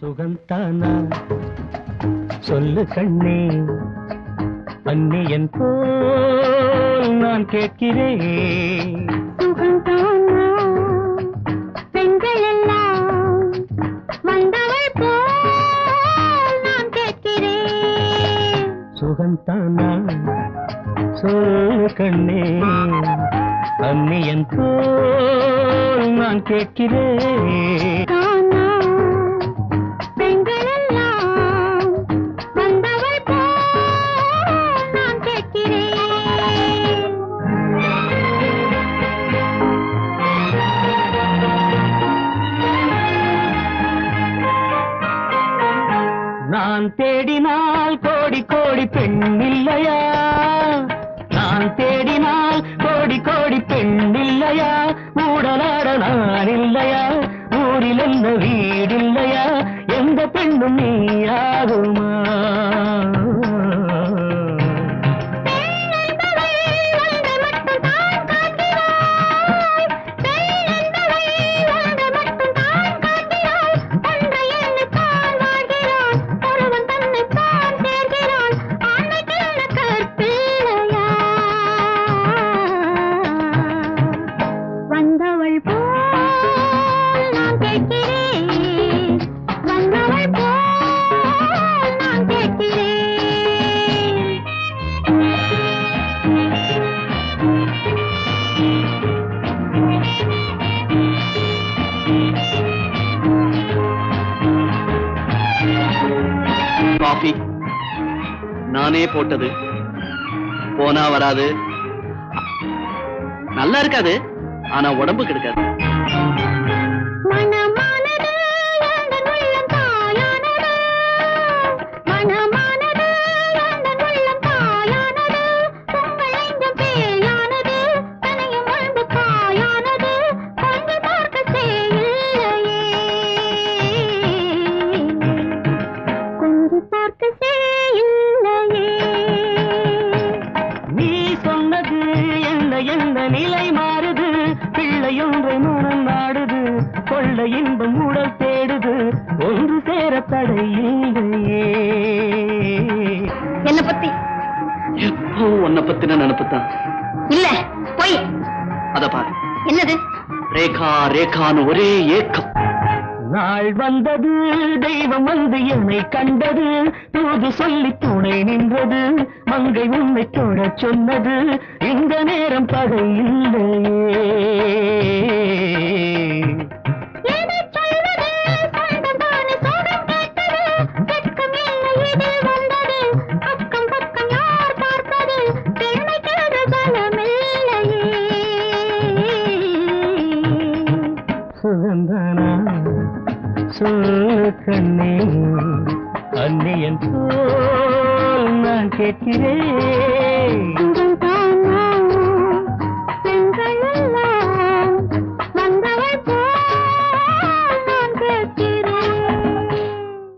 சுகந்தானா? சொல்லு கண்ணே அந்நியன் போல் நான் கேட்கிறேன். சுகந்தானா? பெண்கள் எல்லாம் வந்தவள் போல் நான் கேட்கிறேன். சுகந்தானா? சொல்லு கண்ணே அந்நியன் போல் நான் கேட்கிறேன். நான் தேடினால் கோடி கோடி பெண் இல்லையா? நான் தேடினால் கோடி கோடி பெண் இல்லையா? ஊடலாட நான் இல்லையா? ஊரில் என்ன வீடு காபி நானே போட்டது. போனா வராது. நல்லா இருக்காது. ஆனா உடம்பு கெடுக்காது. பிள்ளையொன்றை மனம் நாடுது. கொள்ள இன்பம் உடல் தேடுது. ஒன்று சேர தடை இல்லையே. என்ன பத்தி? எப்போ உன்னை பத்தின நினப்புத்தான்? இல்ல போய். அத பாரு. என்னது? ரேகா ரேகான்னு ஒரே ஏக்கம். நாள் வந்தது தெய்வம் வந்து என்னை கண்டது தூது சொல்லி துணை நின்றது மங்கை உன்னை தொட சொன்னது இந்த நேரம் பகை இல்லையே. சுகந்தானா? சொல்லு கண்ணே அந்நியன் போல் நான் கேட்கிறேன்.